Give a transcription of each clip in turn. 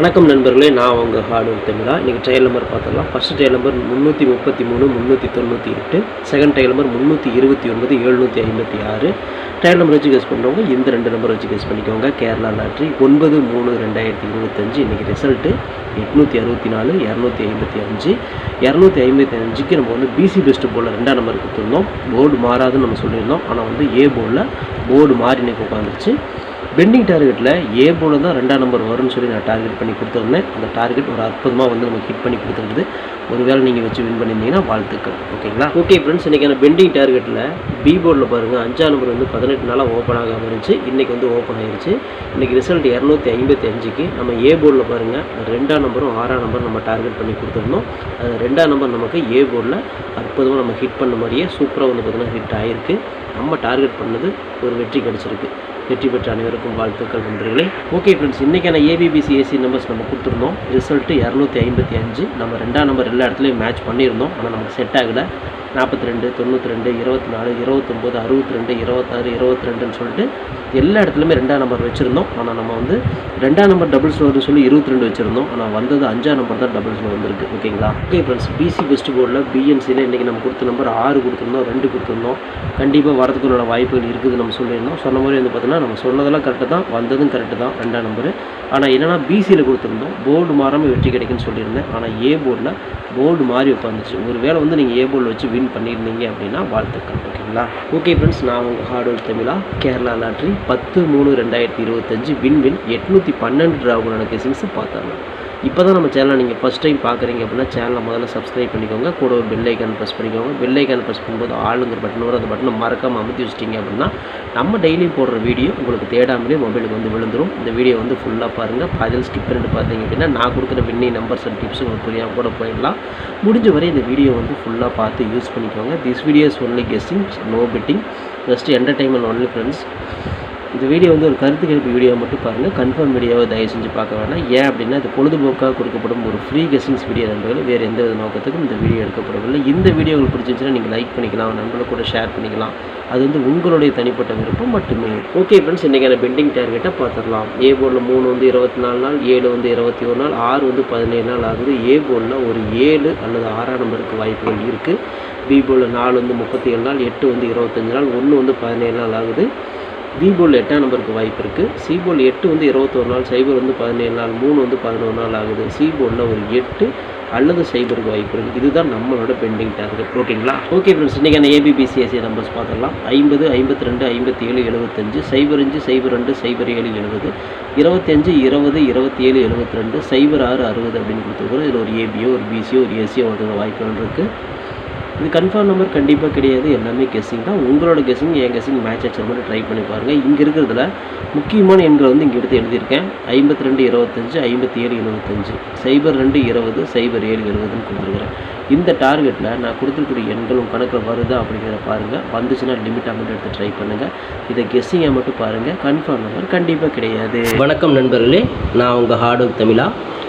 வணக்கம் நண்பர்களே நான் உங்கள் ஹார்டு ஒர்க் தமிழா இன்றைக்கி ட்ரையல் நம்பர் பார்த்துடலாம். ஃபஸ்ட் ட்ரையல் நம்பர் முந்நூற்றி முப்பத்தி மூணு முந்நூற்றி தொண்ணூற்றி எட்டு. செகண்ட் ட்ரையல் நம்பர் முந்நூற்றி இருபத்தி ஒன்பது எழுநூற்றி ஐம்பத்தி ஆறு. ட்ரையல் நம்பர் வச்சு கெஸ் பண்ணுறவங்க இந்த ரெண்டு நம்பர் வச்சு கெஸ் பண்ணிக்கோங்க. கேரளா லாட்ரி ஒன்பது மூணு ரெண்டாயிரத்தி இருபத்தஞ்சு. இன்றைக்கி ரிசல்ட்டு எட்நூற்றி அறுபத்தி நாலு இரநூத்தி ஐம்பத்தி அஞ்சு. இரநூத்தி ஐம்பத்தி அஞ்சுக்கு நம்ம வந்து பிசி பெஸ்ட் போர்டில் ரெண்டாம் நம்பர் கொடுத்துருந்தோம். போர்டு மாறாதுன்னு நம்ம சொல்லியிருந்தோம். ஆனால் வந்து ஏ போர்டில் போர்டு மாறி இன்றைக்கி உட்காந்துருச்சு. பெண்டிங் டார்கெட்டில் ஏ போல தான் ரெண்டாம் நம்பர் வரும்னு சொல்லி நான் டார்கெட் பண்ணி கொடுத்துருந்தேன். அந்த டார்கெட் ஒரு அற்புதமாக வந்து நமக்கு ஹிட் பண்ணி கொடுத்துருக்குது. ஒருவேளை நீங்கள் வச்சு வின் பண்ணியிருந்தீங்கன்னா வாழ்த்துக்கள். ஓகேங்களா? ஓகே ஃப்ரெண்ட்ஸ் இன்றைக்கான பெண்டிங் டார்கெட்டில் பி போர்டில் பாருங்கள் அஞ்சாம் நம்பர் வந்து பதினெட்டு நாளாக ஓப்பன் ஆகாமல் இருந்துச்சு. இன்றைக்கி வந்து ஓப்பன் ஆகிருச்சு இன்றைக்கி ரிசல்ட் இரநூத்தி ஐம்பத்தி அஞ்சுக்கு நம்ம ஏ போர்டில் பாருங்கள் ரெண்டாம் நம்பரும் ஆறாம் நம்பர் நம்ம டார்கெட் பண்ணி கொடுத்துருந்தோம். அது ரெண்டாம் நம்பர் நமக்கு ஏ போர்டில் அற்புதமாக நம்ம ஹிட் பண்ண மாதிரியே சூப்பராக வந்து பார்த்தீங்கன்னா ஹிட் ஆகிருக்கு நம்ம டார்கெட் பண்ணது ஒரு வெற்றி கிடச்சிருக்கு. வெற்றி பெற்ற அனைவருக்கும் வாழ்த்துக்கள் நண்பர்களே ஓகே ஃப்ரெண்ட்ஸ் இன்றைக்கான ஏபிபிசி ஏசி நம்பர்ஸ் நம்ம கொடுத்துருந்தோம். ரிசல்ட்டு இரநூத்தி ஐம்பத்தி அஞ்சு. நம்ம ரெண்டாம் நம்பர் எல்லா இடத்துலையும் மேட்ச் பண்ணியிருந்தோம். ஆனால் நமக்கு செட் ஆகலை. நாற்பத்தி ரெண்டு தொண்ணூற்றி ரெண்டு இருபத்தி நாலு இருபத்தொம்போது அறுபத்தி ரெண்டு இருபத்தாறு இருபத்தி ரெண்டுன்னு சொல்லிட்டு எல்லா இடத்துலையுமே ரெண்டாம் நம்பர் வச்சுருந்தோம். ஆனால் நம்ம வந்து ரெண்டாம் நம்பர் டபுள்ஸ் வருதுன்னு சொல்லி இருபத்தி ரெண்டு வச்சுருந்தோம். ஆனால் வந்தது அஞ்சாம் நம்பர் தான் டபுள்ஸில் வந்திருக்கு. ஓகேங்களா? ஓகே ஃப்ரெண்ட்ஸ் பிசி பெஸ்ட் போர்டில் பிஎன்சியில் இன்றைக்கி நம்ம கொடுத்த நம்பர் ஆறு கொடுத்துருந்தோம் ரெண்டு கொடுத்துருந்தோம். கண்டிப்பாக வரதுக்குள்ள வாய்ப்புகள் இருக்குது நம்ம சொல்லியிருந்தோம். சொன்ன மாதிரி வந்து பார்த்தோன்னா நம்ம சொன்னதெல்லாம் கரெக்டு தான் வந்ததும் கரெக்டு தான் ரெண்டாம் நம்பர் ஆனால் என்னென்னா பிசியில் கொடுத்துருந்தோம். போர்டு மாறாமல் வெற்றி கிடைக்குன்னு சொல்லியிருந்தேன். ஆனால் ஏ போர்டில் போர்டு மாறி உட்காந்துச்சு ஒரு வேளை வந்து நீங்கள் ஏ போர்டில் வச்சு வின் பண்ணியிருந்தீங்க அப்படின்னா வாழ்த்துக்கள் ஓகேங்களா? ஓகே ஃப்ரெண்ட்ஸ் நான் உங்கள் ஹார்ட் தமிழா கேரளா லாட்ரி பத்து மூணு ரெண்டாயிரத்தி இருபத்தஞ்சு வின் வின் எட்நூற்றி பன்னெண்டு ராகுலான கேசிங்ஸை பார்த்தாங்க இப்போ தான் நம்ம சேனலை நீங்கள் ஃபஸ்ட் டைம் பார்க்குறீங்க அப்படின்னா சேனலை முதல்ல சப்ஸ்கிரைப் பண்ணிக்கோங்க. கூட ஒரு பெல் ஐக்கான் ப்ரெஸ் பண்ணிக்கோங்க. பெல் ஐக்கான் ப்ரெஸ் பண்ணும்போது ஆளுங்கிற பட்டன் வரும் அந்த பட்டனை மறக்காமல் அமுத்தி வச்சிட்டிங்க அப்படின்னா நம்ம டெய்லியும் போடுற வீடியோ உங்களுக்கு தேடாமலே மொபைலுக்கு வந்து விழுந்துரும். இந்த வீடியோ வந்து ஃபுல்லாக பாருங்கள் பாதியில் ஸ்கிப் பண்ணிட்டு பார்த்தீங்க அப்படின்னா நான் கொடுக்குற வின்னி நம்பர்ஸ் அண்ட் டிப்ஸ் உங்களுக்கு புரியாமல் கூட போயிடலாம். முடிஞ்ச வரை இந்த வீடியோ வந்து ஃபுல்லாக பார்த்து யூஸ் பண்ணிக்கோங்க. This videos only guessing no betting just entertainment only friends இந்த வீடியோ வந்து ஒரு கருத்து கேட்பு வீடியோ மட்டும் பாருங்கள் கன்ஃபார்ம் வீடியோவை தயவு செஞ்சு பார்க்க வேணாம். ஏன் அப்படின்னா இது பொழுதுபோக்காக கொடுக்கப்படும் ஒரு ஃப்ரீ கெஸ்டிங்ஸ் வீடியோ நண்பர்கள் வேறு எந்த வித நோக்கத்துக்கும் இந்த வீடியோ எடுக்கப்படவில்லை. இந்த வீடியோ உங்களுக்கு பிடிச்சிருந்துச்சுன்னா நீங்கள் லைக் பண்ணிக்கலாம். நண்பர்கள் கூட ஷேர் பண்ணிக்கலாம். அது வந்து உங்களுடைய தனிப்பட்ட விருப்பம் மட்டுமே. ஓகே ஃப்ரெண்ட்ஸ் இன்றைக்கான பெண்டிங் டார்கெட்டை பார்த்துடலாம். ஏ போர்டில் மூணு வந்து இருபத்தி நாலு நாள் ஏழு வந்து இருபத்தி ஒரு நாள் ஆறு வந்து பதினேழு நாள் ஆகுது. ஏ போர்டில் ஒரு ஏழு அல்லது ஆறாம் நம்பருக்கு வாய்ப்புகள் இருக்குது பி போர்டில் நாலு வந்து முப்பத்தி ஏழு நாள் எட்டு வந்து இருபத்தஞ்சு நாள் ஒன்று வந்து பதினேழு நாள் ஆகுது. பி போல் எட்டாம் நம்பருக்கு வாய்ப்பு இருக்குது சி போல் எட்டு வந்து இருபத்தொரு நாள் சைபர் வந்து பதினேழு நாள் மூணு வந்து பதினோரு நாள் ஆகுது. சி போலில் ஒரு எட்டு அல்லது சைபருக்கு வாய்ப்பு இருக்குது இதுதான் நம்மளோட பெண்டிங் டார்கெட் ஓகேங்களா ஓகே ஃப்ரெண்ட்ஸ் இன்றைக்கான ஏபிபிசிஎஸ்சி நம்பர்ஸ் பார்த்துடலாம். ஐம்பது ஐம்பத்தி ரெண்டு ஐம்பத்தி ஏழு எழுபத்தஞ்சு சைபர் அஞ்சு சைபர் ரெண்டு சைபர் ஏழு எழுபது இருபத்தஞ்சு இருபது இருபத்தி ஏழு எழுபத்தி ரெண்டு சைபர் ஆறு அறுபது அப்படின்னு கொடுத்துருக்குறோம். இதில் ஒரு ஏபியோ ஒரு பிசியோ ஒரு ஏசியோ ஒருத்தர் வாய்ப்புகள் இருக்குது இது கன்ஃபார்ம் நம்பர் கண்டிப்பாக கிடையாது. எல்லாமே கெஸ்ஸிங் தான். உங்களோட கெஸ்ஸிங் என் கெஸ்ஸிங் மேட்ச் ஆச்சு மட்டும் ட்ரை பண்ணி பாருங்கள் இங்கே இருக்கிறதுல முக்கியமான எண்கள் வந்து இங்கே எடுத்து எழுதியிருக்கேன். ஐம்பத்தி ரெண்டு இருபத்தஞ்சு ஐம்பத்தி ஏழு எழுபத்தஞ்சு. சைபர் ரெண்டு இருபது சைபர் ஏழு எழுபதுன்னு கொடுத்துருக்குறேன். இந்த டார்கெட்டில் நான் கொடுத்துருக்கூடிய எண்களும் கணக்கில் வருதா அப்படிங்கிறத பாருங்கள் வந்துச்சுன்னா லிமிட்டாக மட்டும் எடுத்து ட்ரை பண்ணுங்கள் இதை கெஸ்ஸிங்கை மட்டும் பாருங்கள் கன்ஃபார்ம் நம்பர் கண்டிப்பாக கிடையாது. வணக்கம் நண்பர்களே. நான் உங்கள் ஹார்ட் ஒர்க் தமிழா.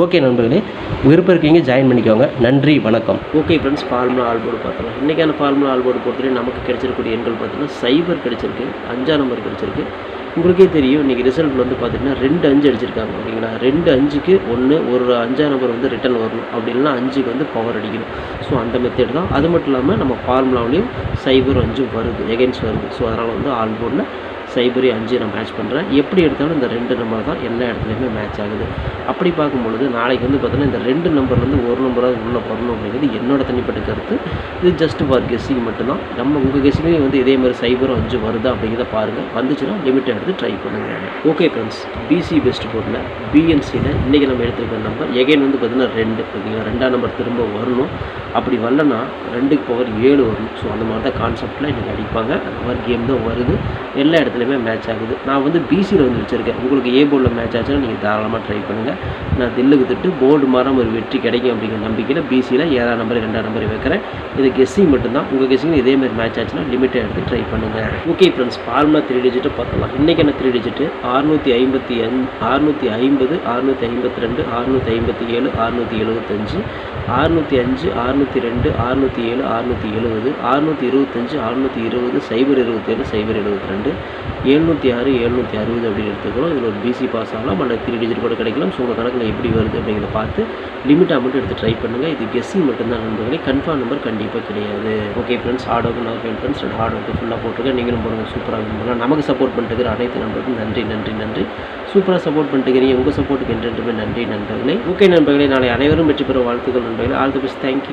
ஓகே நண்பர்களே விருப்பம் இருக்கீங்க ஜாயின் பண்ணிக்கோங்க. நன்றி வணக்கம். ஓகே ஃப்ரெண்ட்ஸ் ஃபார்முலா ஆல்போர்டு பார்த்துக்கலாம் இன்றைக்கான ஃபார்முலா ஆல்போர்டு பொறுத்தவரை நமக்கு கிடைச்சிருக்கக்கூடிய எண்கள் பார்த்தீங்கன்னா சைபர் கிடைச்சிருக்கு அஞ்சாம் நம்பர் கிடைச்சிருக்கு. உங்களுக்கே தெரியும் இன்றைக்கி ரிசல்ட் வந்து பார்த்தீங்கன்னா ரெண்டு அஞ்சு அடிச்சிருக்காங்க ஓகேங்களா? ரெண்டு அஞ்சுக்கு ஒன்று ஒரு அஞ்சாம் நம்பர் வந்து ரிட்டன் வரணும். அப்படி இல்லைன்னா அஞ்சுக்கு வந்து பவர் அடிக்கணும். ஸோ அந்த மெத்தட் தான். அது மட்டும் இல்லாமல் நம்ம ஃபார்முலாவிலையும் சைபர் அஞ்சு வருது எகென்ஸ்ட் வருது. ஸோ அதனால் வந்து ஆல்போர்டில் சைபரி அஞ்சு நான் மேட்ச் பண்ணுறேன் எப்படி எடுத்தாலும் இந்த ரெண்டு நம்பர் தான் எல்லா இடத்துலையுமே மேட்ச் ஆகுது. அப்படி பார்க்கும்பொழுது நாளைக்கு வந்து பார்த்தீங்கன்னா இந்த ரெண்டு நம்பர்லேருந்து ஒரு நம்பராக உள்ளே வரணும் அப்படிங்கிறது என்னோட தனிப்பட்ட கருத்து. இது ஜஸ்ட் ஃபார் கெஸ்ஸிங் மட்டும்தான். நம்ம உங்கள் கெஸ்ஸிங்லேயும் வந்து இதே மாதிரி சைபரும் அஞ்சு வருதா அப்படிங்கிறத பாருங்கள் வந்துச்சுன்னா லிமிட்டை எடுத்து ட்ரை பண்ணுங்கள் ஓகே ஃப்ரெண்ட்ஸ் பிசி பெஸ்ட் போர்டில் பிஎன்சியில் இன்றைக்கி நம்ம எடுத்துருக்க நம்பர் எகைன் வந்து பார்த்தீங்கன்னா ரெண்டு. ஓகேங்களா ரெண்டாம் நம்பர் திரும்ப வரணும். அப்படி வரலன்னா ரெண்டுக்கு பவர் ஏழு வரும். ஸோ அந்த மாதிரி தான் கான்செப்டில் இன்றைக்கி அடிப்பாங்க. அந்த மாதிரி கேம் தான் வருது. எல்லா எல்லாத்துலேயுமே மேட்ச் ஆகுது. நான் வந்து பிசியில் வந்து வச்சுருக்கேன். உங்களுக்கு ஏ போர்டில் மேட்ச் ஆச்சுன்னா நீங்கள் தாராளமாக ட்ரை பண்ணுங்கள் நான் தில்லுக்கு திட்டு போர்டு மாறாமல் ஒரு வெற்றி கிடைக்கும் அப்படிங்கிற நம்பிக்கையில் பிசியில் ஏழாம் நம்பர் ரெண்டாம் நம்பர் வைக்கிறேன். இது கெஸ்ஸிங் மட்டும்தான். உங்கள் கெஸ்ஸிங் இதே மாதிரி மேட்ச் ஆச்சுன்னா லிமிட்டை எடுத்து ட்ரை பண்ணுங்கள் okay friends formula three digit பார்க்கலாம். இன்றைக்கி என்ன த்ரீ டிஜிட்டு அறுநூற்றி ஐம்பத்தி அஞ் அறுநூற்றி ஐம்பது அறுநூற்றி ஐம்பத்தி ரெண்டு அறுநூற்றி ஐம்பத்தி ஏழு அறுநூற்றி எழுபத்தஞ்சு அறுநூற்றி அஞ்சு அறுநூற்றி ரெண்டு அறுநூற்றி ஏழு அறுநூற்றி எழுபது அறுநூற்றி இருபத்தஞ்சு அறுநூற்றி இருபது சைபர் இருபத்தேழு சைபர் எழுபத்தி ரெண்டு எழுநூற்றி ஆறு எழுநூற்றி அறுபது அப்படின்னு எடுத்துக்கிறோம் இதில் ஒரு பிசி பாஸ் ஆகலாம். பட் த்ரீ டிஜிட் கூட கிடைக்கலாம். ஸோ உங்கள் கணக்கில் எப்படி வருது அப்படிங்கிறத பார்த்து லிமிட் அமௌண்ட் எடுத்து ட்ரை பண்ணுங்கள் இது கெஸ்ஸிங் மட்டும்தான் நண்பர்களே. கன்ஃபார்ம் நம்பர் கண்டிப்பாக கிடையாது. ஓகே ஃப்ரெண்ட்ஸ் ஹார்ட் ஒர்க் நான் ஃப்ரெண்ட்ஸ் ஹார்ட் ஒர்க்கு ஃபுல்லாக போட்டிருக்கேன். நீங்களும் போடுங்க. சூப்பராக பண்ணலாம் நமக்கு சப்போர்ட் பண்ணிட்டு அனைத்து நண்பருக்கும் நன்றி நன்றி நன்றி. சூப்பராக சப்போர்ட் பண்ணிட்டு உங்கள் சப்போர்ட்டுக்கு என்றென்றுமே நன்றி நண்பர்களே. ஓகே நண்பர்களே நாளை அனைவரும் வெற்றி பெற வாழ்த்துக்கள் நண்பர்களே. All the best thank you